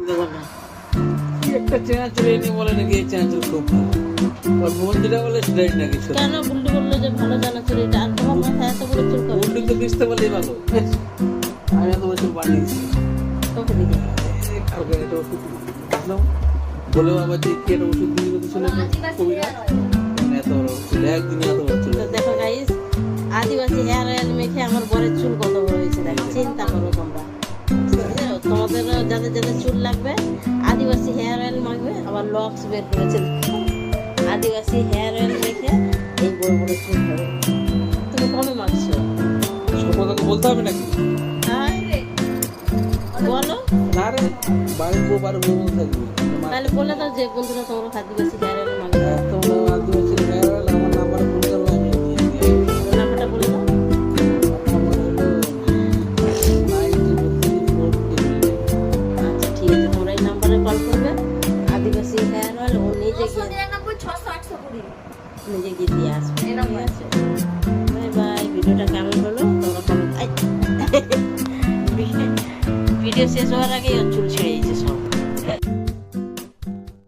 দেবো না কি একটা এনে বলে নাকি এই চেনাচুর খুব ভালো? আর বোন যেটা বলে সেটাই নাকি কেন বুল্লি বলল যে ভালো জানা চুল এটা আর তোমার মাথায় এত বড় চুল কবে বোনটি তো বুঝতে পারলেই ভালো। আমি এত বছর বানিয়েছি। কবে কালকে একটা ওষুধ বুঝলাম বলে বাবা যে কি একটা ওষুধ দিয়ে কবিরা এত বড় বড় দেখো গাইস আদিবাসী হেয়ার অয়েল মেখে আমার বরের চুল কত বড় হয়েছে দেখো চিন্তা যাদের যাদের চুল লাগবে। আদিবাসী হেয়ার অয়েল মাখবে আবার লক্স বের করেছে। আদিবাসী হেয়ার অয়েল মেখে এই বড় বড় চুল হবে। তুমি কবে মাখছো? তো বলতে হবে নাকি? হ্যাঁ বলো। না রে বাড়ি বউ বউ মতো থাকবে। তাহলে বলে দাও যে বন্ধুরা তোমরা আদিবাসী হেয়ার অয়েল গিয়ে নিরানব্বই ছশো আটশো কুড়ি। নিজে গিয়ে দিয়ে আসবে। এই আছে। বাই বাই ভিডিওটা কেমন হলো? তোমরা কমেন্ট ভিডিও শেষ হওয়ার আগেই চুল ছেড়ে দিয়েছে সব।